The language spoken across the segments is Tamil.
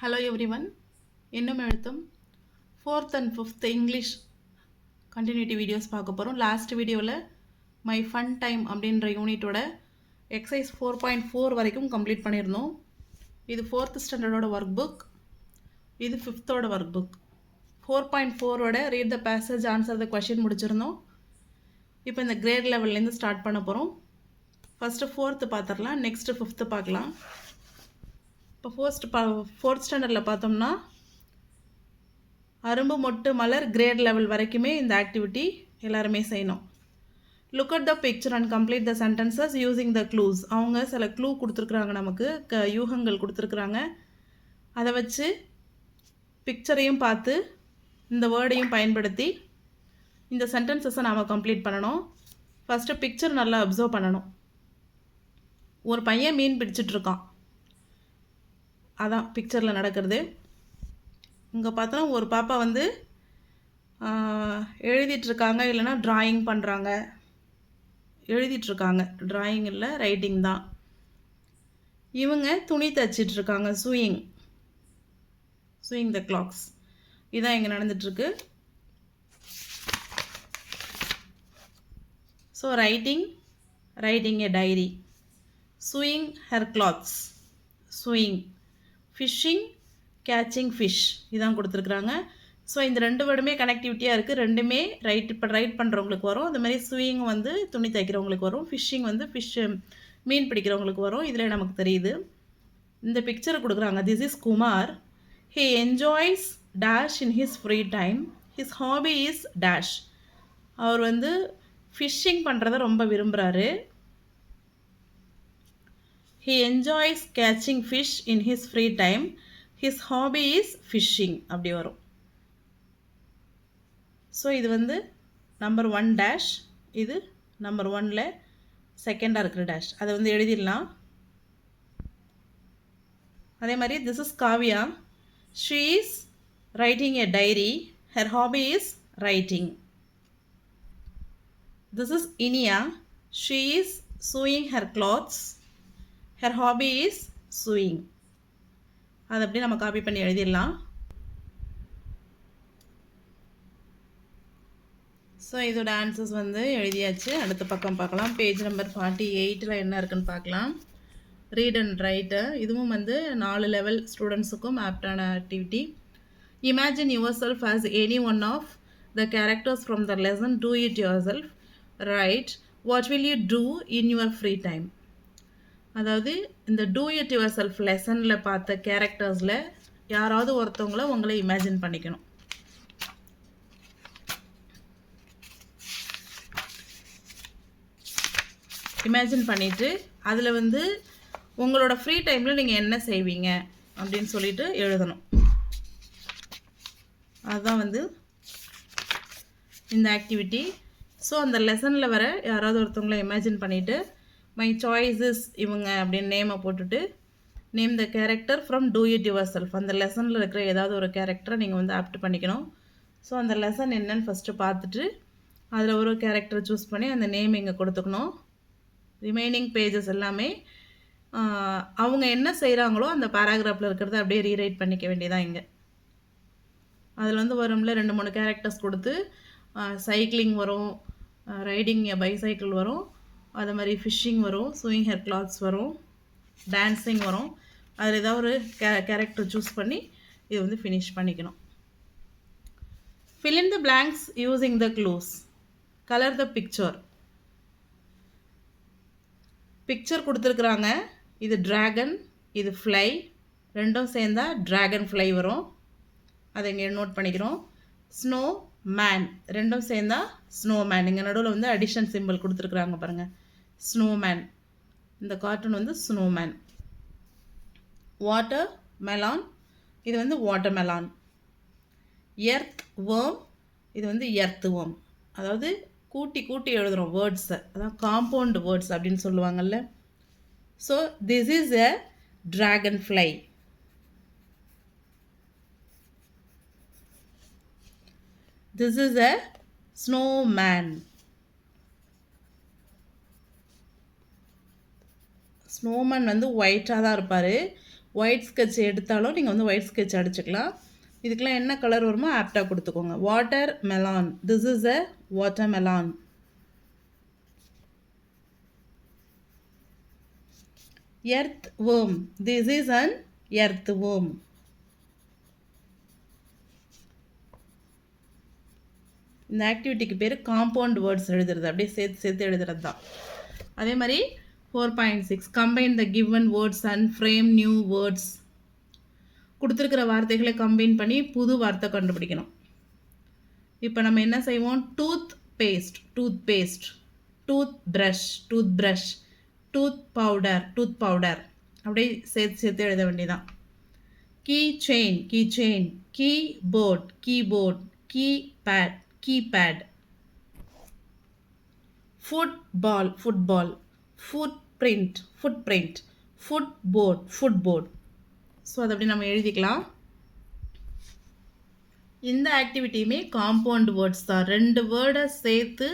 ஹலோ எவ்ரி ஒன் இன்னும் எழுத்தும். Fourth and fifth English continuity videos பார்க்க போகிறோம் லாஸ்ட் வீடியோவில் மை ஃபன் டைம் அப்படின்ற யூனிட்டோட எக்ஸசைஸ் ஃபோர் பாயிண்ட் ஃபோர் வரைக்கும் கம்ப்ளீட் பண்ணியிருந்தோம். இது ஃபோர்த் ஸ்டாண்டர்டோட ஒர்க் புக் இது ஃபிஃப்த்தோட ஒர்க் புக் ஃபோர் பாயிண்ட் ஃபோரோட read the passage answer the question முடிச்சிருந்தோம். இப்போ இந்த கிரேட் லெவல்லேருந்து ஸ்டார்ட் பண்ண போகிறோம் ஃபஸ்ட்டு ஃபோர்த்து பார்த்துடலாம். நெக்ஸ்ட்டு ஃபிஃப்த்து பார்க்கலாம். இப்போ ஃபோர்ஸ்ட் பா ஃபோர்த் ஸ்டாண்டர்டில் பார்த்தோம்னா அரும்பு மொட்டு மலர் கிரேட் லெவல் வரைக்குமே இந்த ஆக்டிவிட்டி எல்லாருமே செய்யணும். Look at the picture and complete the sentences using the clues அவங்க சில க்ளூ கொடுத்துருக்குறாங்க நமக்கு க யூகங்கள் கொடுத்துருக்குறாங்க. அதை வச்சு பிக்சரையும் பார்த்து இந்த வேர்டையும் பயன்படுத்தி இந்த சென்டென்சஸை நாம் கம்ப்ளீட் பண்ணணும். ஃபஸ்ட்டு பிக்சர் நல்லா அப்சர்வ் பண்ணணும். ஒரு பையன் மீன் பிடிச்சிட்ருக்கான் அதான் பிக்சரில் நடக்கிறது. இங்கே பார்த்தோன்னா ஒரு பாப்பா வந்து எழுதிட்டுருக்காங்க இல்லைன்னா ட்ராயிங் பண்ணுறாங்க எழுதிட்டுருக்காங்க. ட்ராயிங் இல்லை ரைட்டிங் தான். இவங்க துணி தைச்சிட்ருக்காங்க சூயிங் சூயிங் த கிளாக்ஸ் இதான் இங்கே நடந்துட்டுருக்கு. So writing writing a diary sewing her clothes sewing fishing catching fish இதான் கொடுத்துருக்குறாங்க. ஸோ இந்த ரெண்டு வேர்டுமே கனெக்டிவிட்டியாக இருக்குது ரெண்டுமே ரைட் இப்போ ரைட் பண்ணுறவங்களுக்கு வரும். அது மாதிரி ஸ்விங் வந்து துணி தைக்கிறவங்களுக்கு வரும். ஃபிஷ்ஷிங் வந்து ஃபிஷ் மீன் பிடிக்கிறவங்களுக்கு வரும். இதில் நமக்கு தெரியுது. இந்த பிக்சரை கொடுக்குறாங்க. This is Kumar he enjoys dash in his free time his hobby is dash அவர் வந்து ஃபிஷ்ஷிங் பண்ணுறத ரொம்ப விரும்புகிறாரு he enjoys catching fish in his free time his hobby is fishing அப்படி வரும். ஸோ இது வந்து நம்பர் ஒன் டேஷ் இது நம்பர் ஒனில் செகண்டாக இருக்கிற டேஷ் அதை வந்து எழுதிடலாம். அதே மாதிரி this is Kavya she is writing a diary her hobby is writing this is Iniya she is sewing her clothes her hobby is sewing அதை அப்படியே நம்ம காப்பி பண்ணி எழுதிடலாம். ஸோ இதோட ஆன்சர்ஸ் வந்து எழுதியாச்சு. அடுத்த பக்கம் பார்க்கலாம். பேஜ் நம்பர் ஃபார்ட்டி எயிட்டில் என்ன இருக்குன்னு பார்க்கலாம். ரீட் அண்ட் ரைட்டு இதுவும் வந்து நாலு லெவல் ஸ்டூடெண்ட்ஸுக்கும் ஆப்டான activity imagine yourself as any one of the characters from the lesson do it yourself write what will you do in your free time அதாவது இந்த டூ இட் யுவர் செல்ஃப் லெசனில் பார்த்த கேரக்டர்ஸில் யாராவது ஒருத்தவங்கள உங்களை இமேஜின் பண்ணிக்கணும். இமேஜின் பண்ணிவிட்டு அதில் வந்து உங்களோட ஃப்ரீ டைமில் நீங்கள் என்ன செய்வீங்க? அப்படின்னு சொல்லிட்டு எழுதணும். அதுதான் வந்து இந்த ஆக்டிவிட்டி ஸோ அந்த லெசனில் வர யாராவது ஒருத்தவங்கள இமேஜின் பண்ணிவிட்டு மை சாய்ஸஸ் இவங்க அப்படின்னு நேமை போட்டுட்டு name the character from do it yourself அந்த லெசனில் இருக்கிற ஏதாவது ஒரு கேரக்டரை நீங்கள் வந்து ஆப்ட் பண்ணிக்கணும். ஸோ அந்த லெசன் என்னன்னு ஃபஸ்ட்டு பார்த்துட்டு அதில் ஒரு கேரக்டரை சூஸ் பண்ணி அந்த நேம் இங்கே கொடுத்துக்கணும். ரிமைனிங் பேஜஸ் எல்லாமே அவங்க என்ன செய்கிறாங்களோ அந்த பேராகிராஃபில் இருக்கிறத அப்படியே ரீரைட் பண்ணிக்க வேண்டியதான் இங்கே. அதில் வந்து வரும்ல ரெண்டு மூணு கேரக்டர்ஸ் கொடுத்து சைக்கிளிங் வரும் ரைடிங் பைசைக்கிள் வரும். அது மாதிரி ஃபிஷ்ஷிங் வரும் ஸ்விங் ஹேர் கிளாத்ஸ் வரும் டான்ஸிங் வரும். அதில் ஏதாவது ஒரு கே கேரக்டர் சூஸ் பண்ணி இது வந்து ஃபினிஷ் பண்ணிக்கணும். Fill in the blanks using the clues colour the picture picture கொடுத்துருக்குறாங்க. இது ட்ராகன் இது ஃப்ளை ரெண்டும் சேர்ந்தால் ட்ராகன் ஃப்ளை வரும். அதை இங்கே நோட் பண்ணிக்கிறோம். ஸ்னோ மேன் ரெண்டும் சேர்ந்தால் ஸ்னோ மேன் இங்கே நடுவில் வந்து அடிஷன் சிம்பிள் கொடுத்துருக்குறாங்க பாருங்கள் ஸ்னோமேன் இந்த கார்ட்டூன் வந்து ஸ்னோமேன் வாட்டர் மெலான் இது வந்து வாட்டர் மெலான் எர்த் வேர்ம் இது வந்து எர்த் வேர்ம் அதாவது கூட்டி கூட்டி எழுதுகிறோம் வேர்ட்ஸை அதான் காம்பவுண்ட் வேர்ட்ஸ் அப்படின்னு சொல்லுவாங்கள்ல so this is a dragonfly this is a snowman snowman வந்து ஒயிட்டாக தான் இருப்பார். ஒயிட் ஸ்கெட்ச் எடுத்தாலும் நீங்கள் வந்து ஒயிட் ஸ்கெட்ச் அடிச்சுக்கலாம். இதுக்கெலாம் என்ன கலர் வருமோ ஆப்டாக கொடுத்துக்கோங்க. Watermelon this is a watermelon earthworm this is an earthworm இந்த ஆக்டிவிட்டிக்கு பேர் காம்பவுண்ட் வேர்ட்ஸ் எழுதுறது. அப்படியே சேர்த்து சேர்த்து எழுதுறது தான் அதே மாதிரி four point six combine the given words and frame new words கொடுத்துருக்கிற வார்த்தைகளை கம்பைன் பண்ணி புது வார்த்தை கண்டுபிடிக்கணும். இப்போ நம்ம என்ன செய்வோம்? Toothpaste toothpaste toothbrush toothbrush tooth powder tooth powder அப்படியே சேர்த்து சேர்த்து எழுத வேண்டியதான் keychain keychain keyboard keyboard keypad keypad football football footprint footprint footboard footboard so அதை அப்படி நம்ம எழுதிக்கலாம். இந்த ஆக்டிவிட்டியுமே காம்பவுண்ட் வேர்ட்ஸ் தான். ரெண்டு வேர்டை சேர்த்து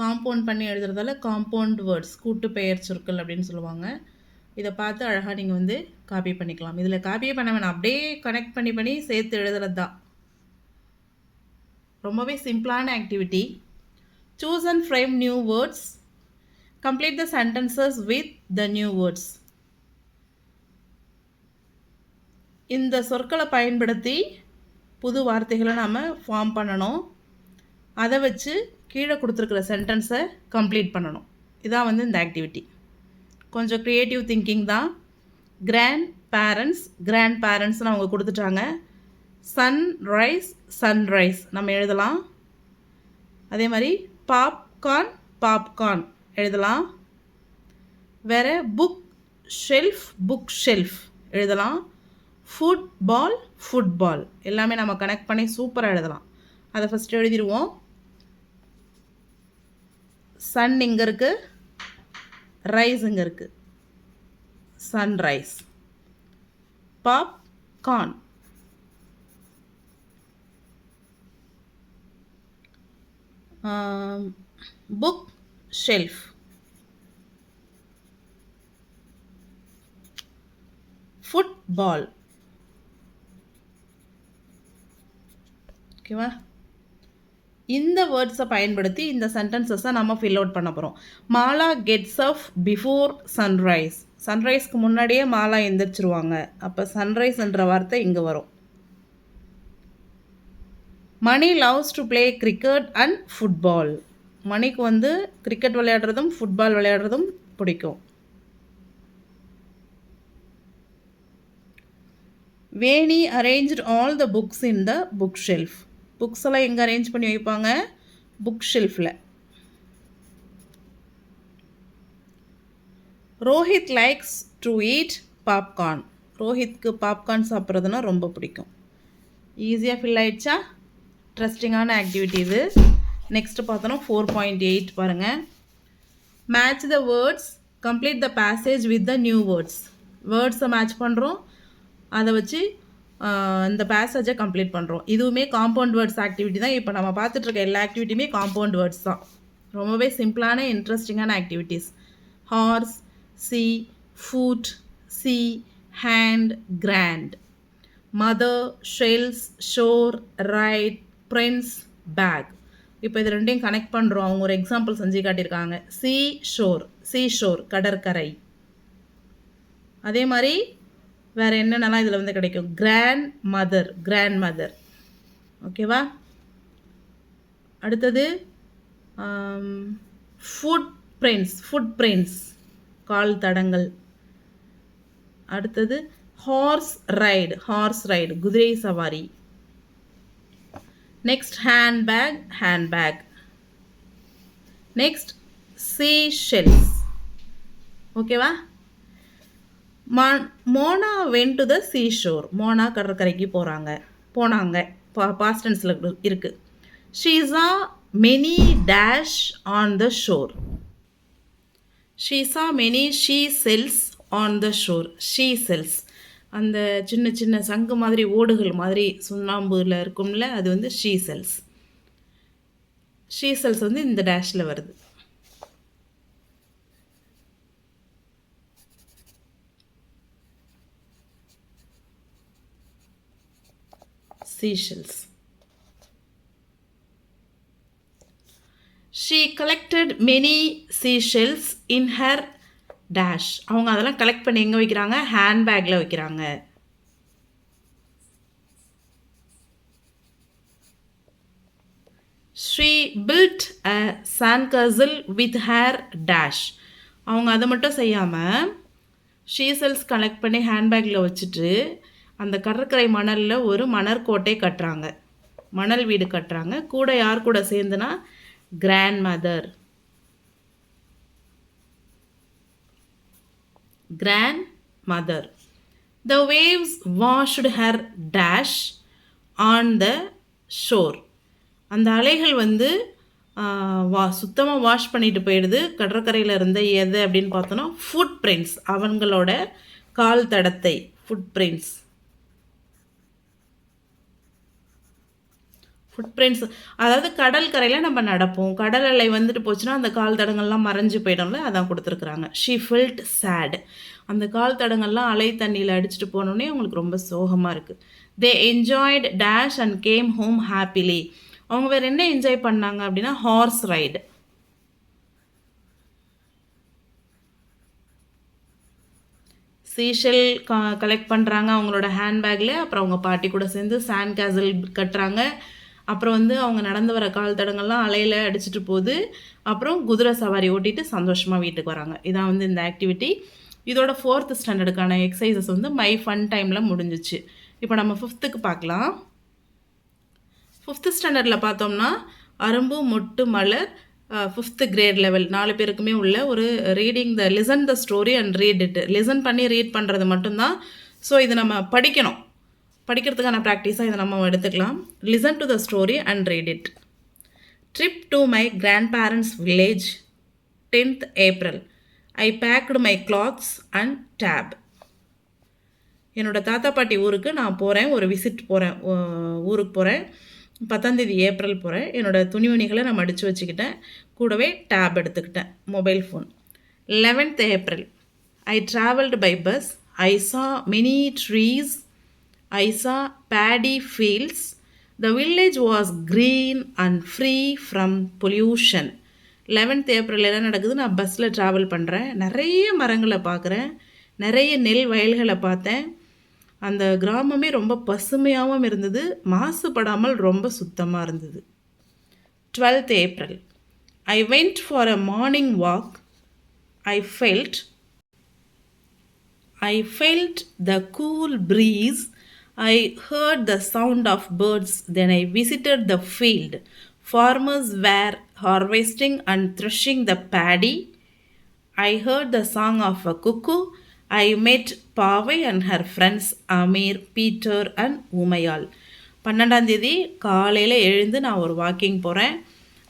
காம்பவுண்ட் பண்ணி எழுதுறதால காம்பவுண்ட் வேர்ட்ஸ் கூட்டு பெயர் சொற்கள் அப்படின்னு சொல்லுவாங்க. இதை பார்த்து அழகாக நீங்கள் வந்து காப்பி பண்ணிக்கலாம். இதில் காப்பியே பண்ண வேணாம். அப்படியே கனெக்ட் பண்ணி பண்ணி சேர்த்து எழுதுறது தான். ரொம்பவே சிம்பிளான activity choose and frame new words complete the sentences with the new words இந்த சொற்களை பயன்படுத்தி புது வார்த்தைகளை நாம் ஃபார்ம் பண்ணணும். அதை வச்சு கீழே கொடுத்துருக்குற சென்டென்ஸை கம்ப்ளீட் பண்ணணும். இதான் வந்து இந்த ஆக்டிவிட்டி கொஞ்சம் க்ரியேட்டிவ் திங்கிங் தான். கிராண்ட் பேரண்ட்ஸ் கிராண்ட் பேரண்ட்ஸ்னு அவங்க கொடுத்துட்டாங்க. சன்ரைஸ் சன்ரைஸ் நம்ம எழுதலாம். அதே மாதிரி பாப்கார்ன் பாப்கார்ன் எழுதலாம். வேறு புக் ஷெல்ஃப் புக் ஷெல்ஃப் எழுதலாம். ஃபுட்பால் ஃபுட்பால் எல்லாமே நம்ம கனெக்ட் பண்ணி சூப்பராக எழுதலாம். அதை ஃபஸ்ட்டு எழுதிடுவோம். சன் இங்கே இருக்குது ரைஸ் இங்கே இருக்குது sunrise popcorn bookshelf football ஓகேவா இந்த வேர்ட்ஸை பயன்படுத்தி இந்த சென்டென்சஸை நம்ம ஃபில் அவுட் பண்ண போகிறோம் Mala gets off before sunrise சன்ரைஸ்க்கு முன்னாடியே மாலா எந்திரிச்சிருவாங்க. அப்போ சன்ரைஸ்ன்ற வார்த்தை இங்கே வரும். Mani loves to play cricket and football மணிக்கு வந்து கிரிக்கெட் விளையாடுறதும் ஃபுட்பால் விளையாடுறதும் பிடிக்கும். Veni arrange all the books in the bookshelf books எல்லாம் எங்கே அரேஞ்ச் பண்ணி வைப்பாங்க? Book ஷெல்ஃபில் Rohit likes to eat popcorn ரோஹித்க்கு popcorn சாப்பிட்றதுனா ரொம்ப பிடிக்கும். ஈஸியாக ஃபில் ஆயிடுச்சா? ட்ரஸ்டிங்கான ஆக்டிவிட்டி இது. நெக்ஸ்ட்டு பார்த்தோன்னா ஃபோர் பாயிண்ட் எயிட் பாருங்கள் match the words complete the passage with the new words வேர்ட்ஸை match பண்ணுறோம் அதை வச்சு இந்த பேசேஜை கம்ப்ளீட் பண்ணுறோம் இதுவுமே காம்பவுண்ட் வேர்ட்ஸ் ஆக்டிவிட்டி தான். இப்போ நம்ம பார்த்துட்ருக்க எல்லா ஆக்டிவிட்டியுமே காம்பவுண்ட் வேர்ட்ஸ் தான். ரொம்பவே சிம்பிளான இன்ட்ரெஸ்டிங்கான activities horse sea foot sea hand grand mother shells shore ride prints bag இப்போ இது ரெண்டையும் கனெக்ட் பண்ணுறோம் அவங்க ஒரு எக்ஸாம்பிள் செஞ்சு காட்டியிருக்காங்க. சி ஷோர் சி ஷோர் கடற்கரை. அதே மாதிரி வேறு என்னென்னலாம் இதில் வந்து கிடைக்கும்? கிராண்ட் மதர் கிராண்ட் மதர் ஓகேவா அடுத்தது ஃபுட் பிரிண்ட்ஸ் ஃபுட் பிரிண்ட்ஸ் கால் தடங்கள். அடுத்தது ஹார்ஸ் ரைடு ஹார்ஸ் ரைடு குதிரை சவாரி. Next handbag handbag next seashells ஓகேவா Mona went to the seashore Mona கடற்கரைக்கு போகிறாங்க போனாங்க. பா பாஸ்டன்ஸில் இருக்குது she saw many dash on the shore she saw many seashells on the shore seashells அந்த சின்ன சின்ன சங்கு மாதிரி ஓடுகள் மாதிரி சுண்ணாம்புல இருக்கும்ல அது வந்து ஷீசல்ஸ் ஷீசெல்ஸ் வந்து இந்த டேஷில் வருது seashells. She collected many seashells in her dash அவங்க அதெல்லாம் கலெக்ட் பண்ணி எங்கே வைக்கிறாங்க? ஹேண்ட்பேக்கில் வைக்கிறாங்க. She built a sandcastle with her dash அவங்க அதை மட்டும் செய்யாமல் ஷீசல்ஸ் கலெக்ட் பண்ணி ஹேண்ட்பேக்கில் வச்சுட்டு அந்த கடற்கரை மணலில் ஒரு மணற்கோட்டை கட்டுறாங்க. மணல் வீடு கட்டுறாங்க. கூட யார் கூட சேர்ந்துனா grandmother grandmother the waves washed her dash on the shore அந்த அலைகள் வந்து வா சுத்தமாக வாஷ் பண்ணிட்டு போயிடுது. கடற்கரையில் இருந்த எது அப்படின்னு பார்த்தோன்னா ஃபுட் பிரிண்ட்ஸ் அவங்களோட கால் தடத்தை ஃபுட் பிரிண்ட்ஸ் ஃபுட் பிரிண்ட்ஸ் அதாவது கடல் கரையில் நம்ம நடப்போம். கடல் அலை வந்துட்டு போச்சுன்னா அந்த கால் தடங்கள்லாம் மறைஞ்சு போயிடும்ல அதான் கொடுத்துருக்குறாங்க. ஷீ ஃபில்ட் சேட் அந்த கால் தடங்கள்லாம் அலை தண்ணியில் அடிச்சுட்டு போனோடனே அவங்களுக்கு ரொம்ப சோகமாக இருக்குது they enjoyed dash and came home happily அவங்க வேறு என்ன என்ஜாய் பண்ணாங்க அப்படின்னா ஹார்ஸ் ரைடு சீஷல் க கலெக்ட் பண்ணுறாங்க அவங்களோட ஹேண்ட்பேக்கில் அப்புறம் அவங்க பாட்டி கூட சேர்ந்து சாண்ட் கேசல் கட்டுறாங்க. அப்புறம் வந்து அவங்க நடந்து வர கால் தடங்கள்லாம் அலையில் அடிச்சுட்டு போகுது அப்புறம் குதிரை சவாரி ஓட்டிட்டு சந்தோஷமாக வீட்டுக்கு வராங்க. இதான் வந்து இந்த ஆக்டிவிட்டி இதோட ஃபோர்த் ஸ்டாண்டர்டுக்கான எக்ஸசைசஸ் வந்து மை ஃபன் டைமில் முடிஞ்சிச்சு. இப்போ நம்ம ஃபிஃப்த்துக்கு பார்க்கலாம். ஃபிஃப்த்து ஸ்டாண்டர்டில் பார்த்தோம்னா அரும்பு மொட்டு மலர் ஃபிஃப்த்து கிரேட் லெவல் நாலு பேருக்குமே உள்ள ஒரு reading the listen the story and read it listen பண்ணி ரீட் பண்ணுறது மட்டும்தான். ஸோ இது நம்ம படிக்கணும். படிக்கிறதுக்கான ப்ராக்டிஸாக இதை நம்ம எடுத்துக்கலாம். Listen to the story and read it trip to my grandparents village tenth April I packed my clothes and tab என்னோடய தாத்தா பாட்டி ஊருக்கு நான் போகிறேன் ஒரு விசிட் போகிறேன் ஊருக்கு போகிறேன் பத்தாந்தேதி ஏப்ரல் போகிறேன் என்னோடய துணிமணிகளை நான் மடித்து வச்சுக்கிட்டேன். கூடவே டேப் எடுத்துக்கிட்டேன் mobile phone eleventh April I travelled by bus I saw many trees I saw paddy fields. The village was green and free from pollution eleventh April என்ன நடக்குது? நான் பஸ்ஸில் ட்ராவல் பண்ணுறேன் நிறைய மரங்களை பார்க்குறேன். நிறைய நெல் வயல்களை பார்த்தேன். அந்த கிராமமே ரொம்ப பசுமையாகவும் இருந்தது. மாசுபடாமல் ரொம்ப சுத்தமாக இருந்தது. Twelfth April I went for a morning walk I felt I felt the cool breeze I heard the sound of birds then I visited the field farmers were harvesting and threshing the paddy. I heard the song of a cuckoo. I met Pavai and her friends Ameer Peter and Umayal பன்னெண்டாம் தேதி காலையில் எழுந்து நான் ஒரு வாக்கிங் போகிறேன்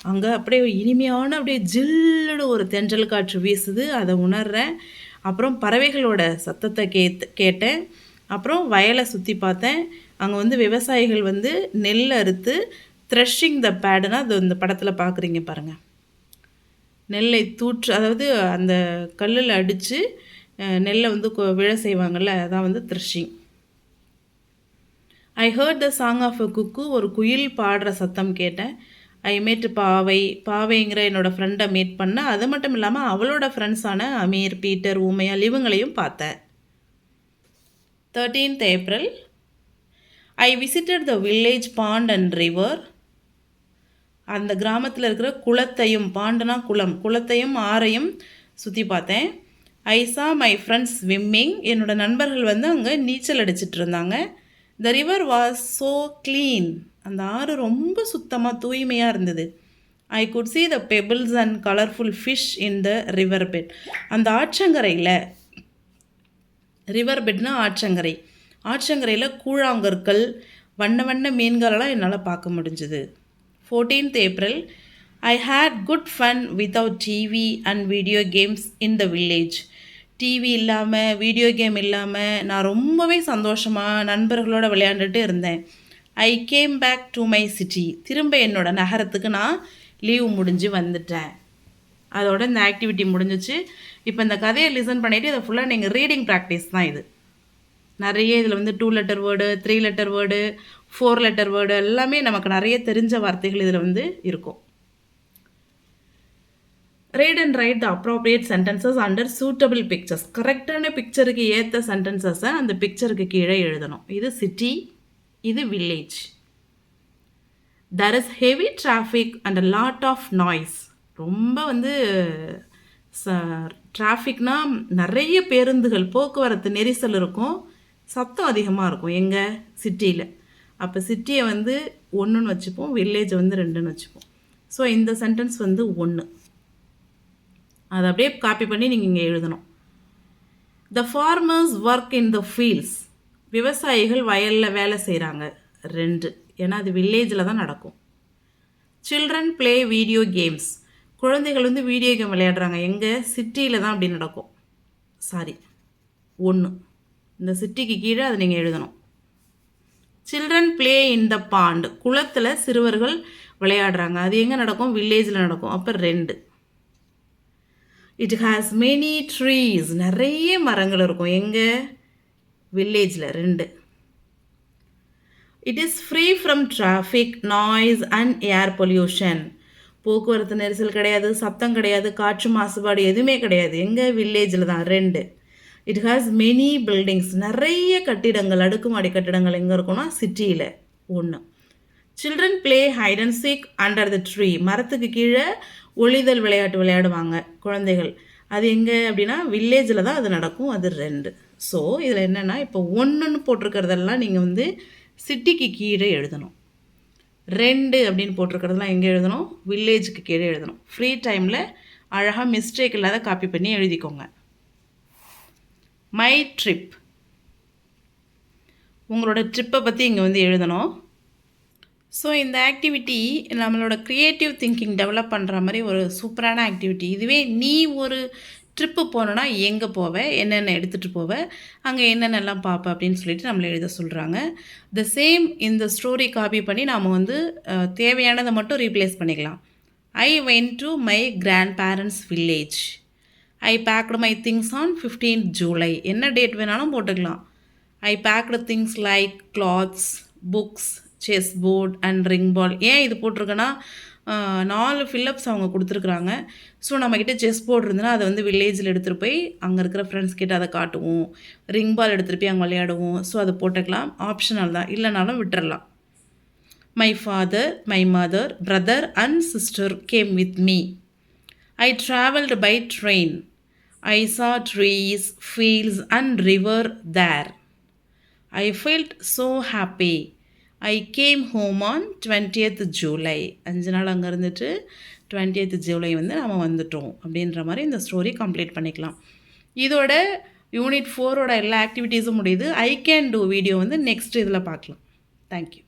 அங்கே அப்படியே இனிமையான அப்படியே ஜில்லுன்னு ஒரு தென்றல் காற்று வீசுது. அதை உணர்கிறேன் அப்புறம் பறவைகளோட சத்தத்தை கேத் கேட்டேன். அப்புறம் வயலை சுற்றி பார்த்தேன். அங்கே வந்து விவசாயிகள் வந்து நெல் அறுத்து த்ரெஷிங் த பேடுனா அது இந்த படத்தில் பார்க்குறீங்க பாருங்கள் நெல்லை தூற்று அதாவது அந்த கல்லில் அடித்து நெல்லை வந்து விழ செய்வாங்கள்ல அதான் வந்து threshing I heard the song of a cuckoo ஒரு குயில் பாடுற சத்தம் கேட்டேன். ஐ மேட் பாவை பாவைங்கிற என்னோடய ஃப்ரெண்டை மீட் பண்ணேன். அது மட்டும் இல்லாமல் அவளோட ஃப்ரெண்ட்ஸான அமீர் பீட்டர் ஊமையால் இவங்களையும் பார்த்தேன். Thirteenth April I visited the village pond and river அந்த கிராமத்தில் இருக்கிற குளத்தையும் பாண்டனா குளம் குளத்தையும் ஆறையும் சுற்றி பார்த்தேன். ஐ சா மை ஃப்ரெண்ட்ஸ் ஸ்விம்மிங் என்னோடய நண்பர்கள் வந்து அங்கே நீச்சல் அடிச்சிட்டு இருந்தாங்க. The river was so clean அந்த ஆறு ரொம்ப சுத்தமாக தூய்மையாக இருந்தது. I could see the pebbles and colourful fish in the river bed அந்த ஆற்றங்கரையில் ரிவர் பெட்னா ஆற்றங்கரை. ஆற்றங்கரையில் கூழாங்கற்கள் வண்ண வண்ண மீன்களெல்லாம் என்னால் பார்க்க முடிஞ்சுது. Fourteenth April I had good fun without TV and video games in the village TV இல்லாமல் வீடியோ கேம் இல்லாமல் நான் ரொம்பவே சந்தோஷமாக நண்பர்களோடு விளையாண்டுட்டு இருந்தேன். I came back to my city திரும்ப என்னோடய நகரத்துக்கு நான் லீவ் முடிஞ்சு வந்துட்டேன். அதோட இந்த ஆக்டிவிட்டி முடிஞ்சிச்சு. இப்போ இந்த கதையை லிசன் பண்ணிவிட்டு இதை ஃபுல்லாக நீங்கள் ரீடிங் ப்ராக்டிஸ் தான் இது. நிறைய இதில் வந்து two letter word three letter word four letter word எல்லாமே நமக்கு நிறைய தெரிஞ்ச வார்த்தைகள் இதில் வந்து இருக்கும். Read and write the appropriate sentences under suitable pictures கரெக்டான பிக்சருக்கு ஏற்ற சென்டென்சஸை அந்த பிக்சருக்கு கீழே எழுதணும். இது சிட்டி இது village there is heavy traffic and lot of noise ரொம்ப வந்து ச டிராஃபிக்னால் நிறைய பேருந்துகள் போக்குவரத்து நெரிசல் இருக்கும். சத்தம் அதிகமாக இருக்கும் எங்கள் சிட்டியில் அப்போ சிட்டியை வந்து ஒன்றுன்னு வச்சுப்போம் வில்லேஜை வந்து ரெண்டுன்னு வச்சுப்போம். ஸோ இந்த சென்டென்ஸ் வந்து ஒன்று அதை அப்படியே காப்பி பண்ணி நீங்கள் இங்கே எழுதணும். The farmers work in the fields விவசாயிகள் வயலில் வேலை செய்கிறாங்க ரெண்டு. ஏன்னா அது வில்லேஜில் தான் நடக்கும். சில்ட்ரன் ப்ளே வீடியோ கேம்ஸ் குழந்தைகள் வந்து வீடியோ கேம் விளையாடுறாங்க. எங்கே சிட்டியில் தான் அப்படி நடக்கும். சாரி ஒன்று இந்த சிட்டிக்கு கீழே அதை நீங்கள் எழுதணும். Children play in the pond குளத்தில் சிறுவர்கள் விளையாடுறாங்க. அது எங்கே நடக்கும்? வில்லேஜில் நடக்கும். அப்போ ரெண்டு. இட் ஹாஸ் மெனி ட்ரீஸ் நிறைய மரங்கள் இருக்கும். எங்கே? வில்லேஜில் ரெண்டு. It is free from traffic noise and air pollution போக்குவரத்து நெரிசல் கிடையாது சத்தம் கிடையாது காற்று மாசுபாடு எதுவுமே கிடையாது. எங்கள் வில்லேஜில் தான் ரெண்டு. இட் ஹாஸ் மெனி பில்டிங்ஸ் நிறைய கட்டிடங்கள் அடுக்குமாடி கட்டிடங்கள் எங்கே இருக்கும்னா சிட்டியில் ஒன்று children play hide and seek under the tree மரத்துக்கு கீழே ஒளிதல் விளையாட்டு விளையாடுவாங்க குழந்தைகள். அது எங்கே அப்படின்னா வில்லேஜில் தான் அது நடக்கும். அது ரெண்டு. ஸோ இதில் என்னென்னா இப்போ ஒன்றுன்னு போட்டிருக்கிறதெல்லாம் நீங்கள் வந்து சிட்டிக்கு கீழே எழுதணும். ரெண்டு அப்படின்னு போட்டிருக்கிறதுலாம் எங்கே எழுதணும்? வில்லேஜுக்கு கீழே எழுதணும். ஃப்ரீ டைமில் அழகாக மிஸ்டேக் இல்லாத காப்பி பண்ணி எழுதிக்கோங்க. மை ட்ரிப் உங்களோட ட்ரிப்பை பற்றி இங்கே வந்து எழுதணும். ஸோ இந்த ஆக்டிவிட்டி நம்மளோட க்ரியேட்டிவ் திங்கிங் டெவலப் பண்ணுற மாதிரி ஒரு சூப்பரான ஆக்டிவிட்டி இதுவே நீ ஒரு ட்ரிப்பு போனோன்னா எங்கே போவேன் என்னென்ன எடுத்துகிட்டு போவேன் அங்கே என்னென்னலாம் பார்ப்பேன் அப்படின்னு சொல்லிட்டு நம்மளை எழுத சொல்கிறாங்க த சேம் இந்த ஸ்டோரி காப்பி பண்ணி நாம் வந்து தேவையானதை மட்டும் ரீப்ளேஸ் பண்ணிக்கலாம். I went to my grandparents village I packed my things on fifteen July என்ன டேட் வேணாலும் போட்டுக்கலாம். I packed things like clothes books chess board and ring ball ஏன் இது போட்டிருக்கேன்னா நாலு ஃபில்லப்ஸ் அவங்க கொடுத்துருக்குறாங்க. ஸோ நம்மக்கிட்ட செஸ் போர்டு இருந்ததுன்னா அதை வந்து வில்லேஜில் எடுத்துகிட்டு போய் அங்கே இருக்கிற ஃப்ரெண்ட்ஸ் கிட்ட அதை காட்டுவோம். ரிங் பால் எடுத்துகிட்டு போய் அங்கே விளையாடுவோம். ஸோ அதை போட்டுக்கலாம். ஆப்ஷனல் தான். இல்லைனாலும் விட்டுறலாம். My father my mother brother and sister came with me I travelled by train I saw trees fields and river there I felt so happy I came home on twentieth July அஞ்சு நாள் அங்கே இருந்துட்டு டுவெண்ட்டியத் ஜூலை வந்து நம்ம வந்துட்டோம். அப்படின்ற மாதிரி இந்த ஸ்டோரி கம்ப்ளீட் பண்ணிக்கலாம். இதோட யூனிட் ஃபோரோட எல்லா ஆக்டிவிட்டீஸும் முடியுது. ஐ கேன் டூ வீடியோ வந்து நெக்ஸ்ட் இதில் பார்க்கலாம். Thank you